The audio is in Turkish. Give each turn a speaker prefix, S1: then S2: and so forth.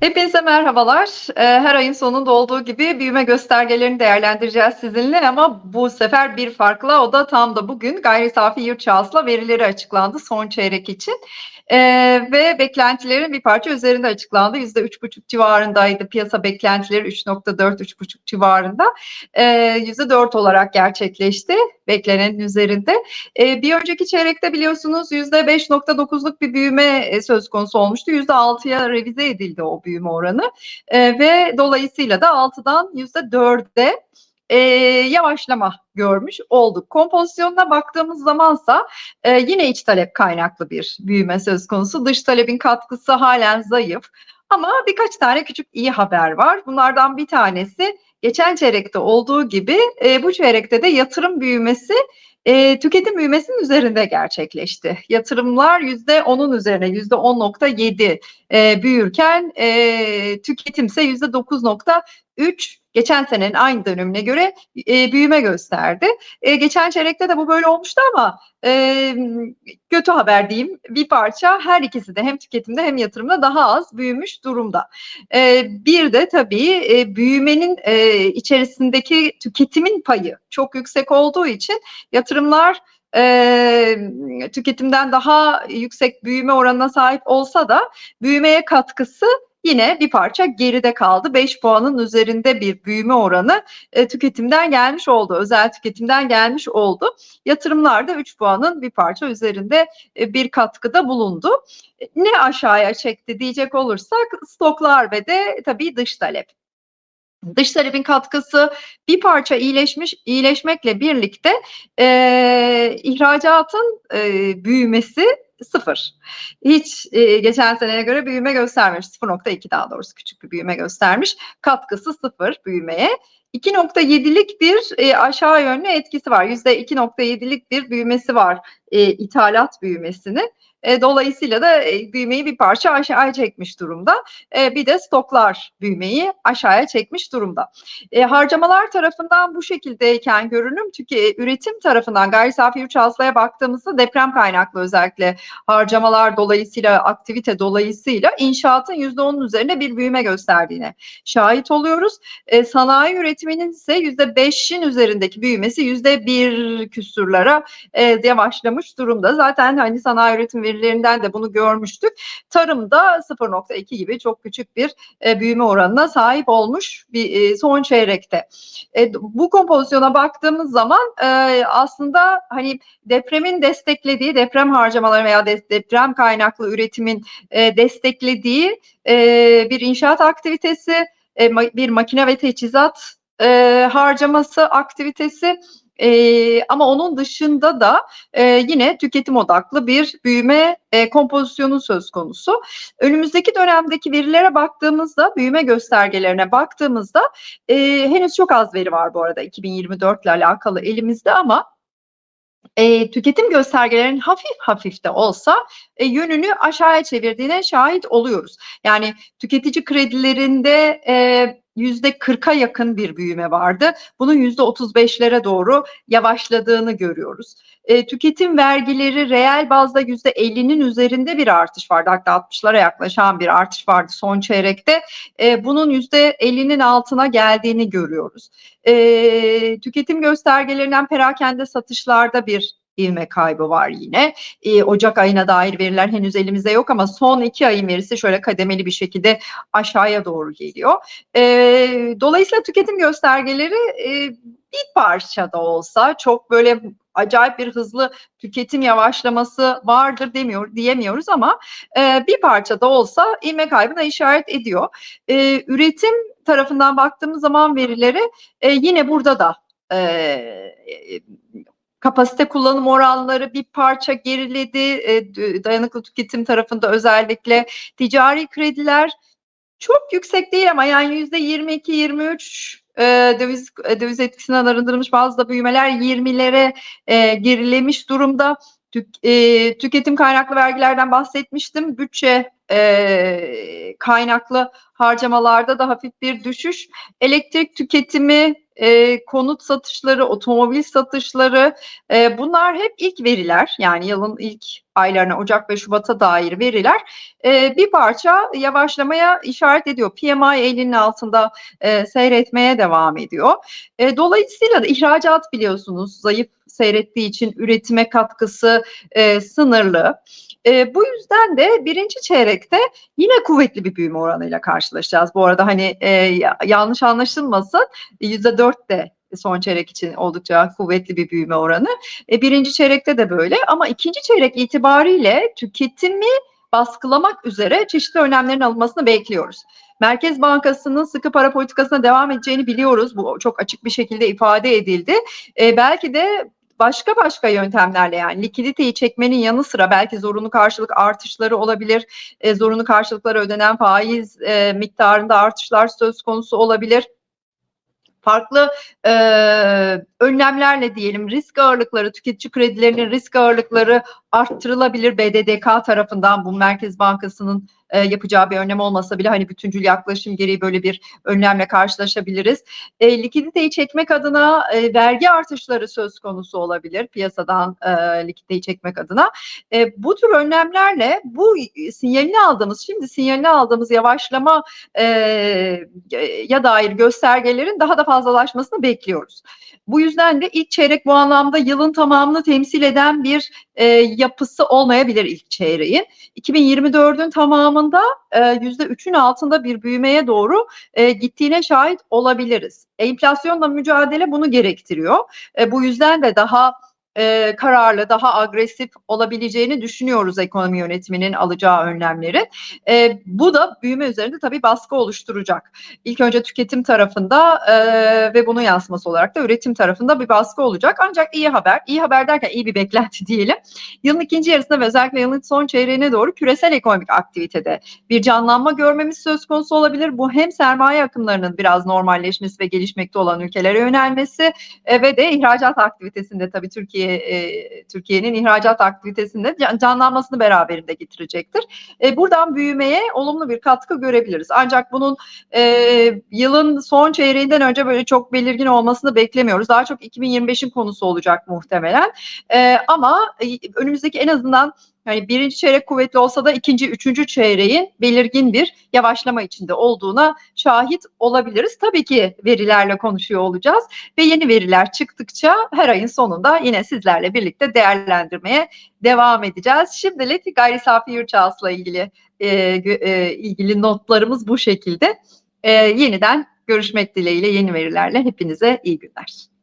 S1: Hepinize merhabalar. Ee, Her ayın sonunda olduğu gibi büyüme göstergelerini değerlendireceğiz sizinle ama bu sefer bir farkla o da tam da bugün gayri safi yurt hasıla verileri açıklandı son çeyrek için. Ee, ve beklentilerin bir parça üzerinde açıklandı. %3,5 civarındaydı piyasa beklentileri 3.4-3,5 civarında. Ee, %4 olarak gerçekleşti beklenenin üzerinde. Ee, bir önceki çeyrekte biliyorsunuz %5.9'luk bir büyüme e, söz konusu olmuştu. %6'ya revize edildi o büyüme oranı E, ve dolayısıyla da 6'dan %4'e e, yavaşlama görmüş olduk. Kompozisyonuna baktığımız zamansa e, yine iç talep kaynaklı bir büyüme söz konusu. Dış talebin katkısı halen zayıf. Ama birkaç tane küçük iyi haber var. Bunlardan bir tanesi geçen çeyrekte olduğu gibi e, bu çeyrekte de yatırım büyümesi e, tüketim büyümesinin üzerinde gerçekleşti. Yatırımlar yüzde onun üzerine yüzde 10.7 e, büyürken e, tüketimse yüzde 9.3 geçen senenin aynı dönemine göre e, büyüme gösterdi. E, geçen çeyrekte de bu böyle olmuştu ama e, kötü haber diyeyim bir parça her ikisi de hem tüketimde hem yatırımda daha az büyümüş durumda. E, bir de tabii e, büyümenin e, içerisindeki tüketimin payı çok yüksek olduğu için yatırımlar e, tüketimden daha yüksek büyüme oranına sahip olsa da büyümeye katkısı yine bir parça geride kaldı. 5 puanın üzerinde bir büyüme oranı e, tüketimden gelmiş oldu. Özel tüketimden gelmiş oldu. Yatırımlarda 3 puanın bir parça üzerinde e, bir katkıda bulundu. E, ne aşağıya çekti diyecek olursak stoklar ve de tabii dış talep. Dış talebin katkısı bir parça iyileşmiş, iyileşmekle birlikte e, ihracatın e, büyümesi sıfır. Hiç e, geçen seneye göre büyüme göstermemiş. 0.2 daha doğrusu küçük bir büyüme göstermiş. Katkısı sıfır büyümeye. 2.7'lik bir e, aşağı yönlü etkisi var. %2.7'lik bir büyümesi var e, ithalat büyümesinin. E, dolayısıyla da e, büyümeyi bir parça aşağıya çekmiş durumda. E, bir de stoklar büyümeyi aşağıya çekmiş durumda. E, harcamalar tarafından bu şekildeyken görünüm çünkü üretim tarafından gayri safi yurt hasılaya baktığımızda deprem kaynaklı özellikle harcamalar dolayısıyla aktivite dolayısıyla inşaatın %10'un üzerinde bir büyüme gösterdiğine şahit oluyoruz. E, sanayi üretiminin ise %5'in üzerindeki büyümesi %1 küsurlara e, yavaşlamış durumda. Zaten hani sanayi üretim verilerinden de bunu görmüştük. Tarımda 0.2 gibi çok küçük bir e, büyüme oranına sahip olmuş bir e, son çeyrekte. E, bu kompozisyona baktığımız zaman e, aslında hani depremin desteklediği deprem harcamaları veya de, deprem kaynaklı üretimin e, desteklediği e, bir inşaat aktivitesi, e, bir makine ve teçhizat e, harcaması aktivitesi e, ama onun dışında da e, yine tüketim odaklı bir büyüme e, kompozisyonu söz konusu. Önümüzdeki dönemdeki verilere baktığımızda, büyüme göstergelerine baktığımızda e, henüz çok az veri var bu arada 2024 ile alakalı elimizde ama e, tüketim göstergelerinin hafif hafif de olsa e, yönünü aşağıya çevirdiğine şahit oluyoruz. Yani tüketici kredilerinde e, yüzde 40'a yakın bir büyüme vardı. Bunun yüzde 35'lere doğru yavaşladığını görüyoruz. E, tüketim vergileri reel bazda yüzde 50'nin üzerinde bir artış vardı. Hatta 60'lara yaklaşan bir artış vardı son çeyrekte. E, bunun yüzde 50'nin altına geldiğini görüyoruz. E, tüketim göstergelerinden perakende satışlarda bir ivme kaybı var yine. E, Ocak ayına dair veriler henüz elimizde yok ama son iki ayın verisi şöyle kademeli bir şekilde aşağıya doğru geliyor. E, dolayısıyla tüketim göstergeleri e, bir parça da olsa çok böyle acayip bir hızlı tüketim yavaşlaması vardır demiyor diyemiyoruz ama e, bir parça da olsa ivme kaybına işaret ediyor. E, üretim tarafından baktığımız zaman verileri e, yine burada da e, kapasite kullanım oranları bir parça geriledi. E, dayanıklı tüketim tarafında özellikle ticari krediler çok yüksek değil ama yani yüzde 22-23 e, döviz, e, döviz etkisinden arındırılmış bazı da büyümeler 20'lere e, gerilemiş durumda. Tük, tüketim kaynaklı vergilerden bahsetmiştim. Bütçe kaynaklı harcamalarda da hafif bir düşüş. Elektrik tüketimi e, konut satışları, otomobil satışları e, bunlar hep ilk veriler yani yılın ilk aylarına Ocak ve Şubat'a dair veriler e, bir parça yavaşlamaya işaret ediyor. PMI 50'nin altında e, seyretmeye devam ediyor. E, dolayısıyla da ihracat biliyorsunuz zayıf seyrettiği için üretime katkısı e, sınırlı. E, bu yüzden de birinci çeyrekte yine kuvvetli bir büyüme oranıyla karşılaşacağız. Bu arada hani e, yanlış anlaşılmasın yüzde dört de son çeyrek için oldukça kuvvetli bir büyüme oranı. E, birinci çeyrekte de böyle ama ikinci çeyrek itibariyle tüketimi baskılamak üzere çeşitli önlemlerin alınmasını bekliyoruz. Merkez Bankası'nın sıkı para politikasına devam edeceğini biliyoruz. Bu çok açık bir şekilde ifade edildi. E, belki de başka başka yöntemlerle yani likiditeyi çekmenin yanı sıra belki zorunlu karşılık artışları olabilir. E, zorunlu karşılıklara ödenen faiz e, miktarında artışlar söz konusu olabilir farklı e, önlemlerle diyelim risk ağırlıkları, tüketici kredilerinin risk ağırlıkları arttırılabilir BDDK tarafından bu Merkez Bankası'nın e, yapacağı bir önlem olmasa bile hani bütüncül yaklaşım gereği böyle bir önlemle karşılaşabiliriz. E, likiditeyi çekmek adına e, vergi artışları söz konusu olabilir piyasadan e, likiditeyi çekmek adına. E, bu tür önlemlerle bu sinyalini aldığımız şimdi sinyalini aldığımız yavaşlama e, ya dair göstergelerin daha da fazlalaşmasını bekliyoruz. Bu yüzden de ilk çeyrek bu anlamda yılın tamamını temsil eden bir e, yapısı olmayabilir ilk çeyreğin. 2024'ün tamamında %3'ün altında bir büyümeye doğru e, gittiğine şahit olabiliriz. Enflasyonla mücadele bunu gerektiriyor. E, bu yüzden de daha e, kararlı, daha agresif olabileceğini düşünüyoruz ekonomi yönetiminin alacağı önlemleri. E, bu da büyüme üzerinde tabii baskı oluşturacak. İlk önce tüketim tarafında e, ve bunun yansıması olarak da üretim tarafında bir baskı olacak. Ancak iyi haber, iyi haber derken iyi bir beklenti diyelim. Yılın ikinci yarısında ve özellikle yılın son çeyreğine doğru küresel ekonomik aktivitede bir canlanma görmemiz söz konusu olabilir. Bu hem sermaye akımlarının biraz normalleşmesi ve gelişmekte olan ülkelere yönelmesi e, ve de ihracat aktivitesinde tabii Türkiye e, Türkiye'nin ihracat aktivitesinde canlanmasını beraberinde getirecektir. E, buradan büyümeye olumlu bir katkı görebiliriz. Ancak bunun e, yılın son çeyreğinden önce böyle çok belirgin olmasını beklemiyoruz. Daha çok 2025'in konusu olacak muhtemelen. E, ama e, önümüzdeki en azından yani birinci çeyrek kuvvetli olsa da ikinci, üçüncü çeyreğin belirgin bir yavaşlama içinde olduğuna şahit olabiliriz. Tabii ki verilerle konuşuyor olacağız ve yeni veriler çıktıkça her ayın sonunda yine sizlerle birlikte değerlendirmeye devam edeceğiz. Şimdilik gayri safi yurt hasıla ilgili e, e, ilgili notlarımız bu şekilde. E, yeniden görüşmek dileğiyle yeni verilerle hepinize iyi günler.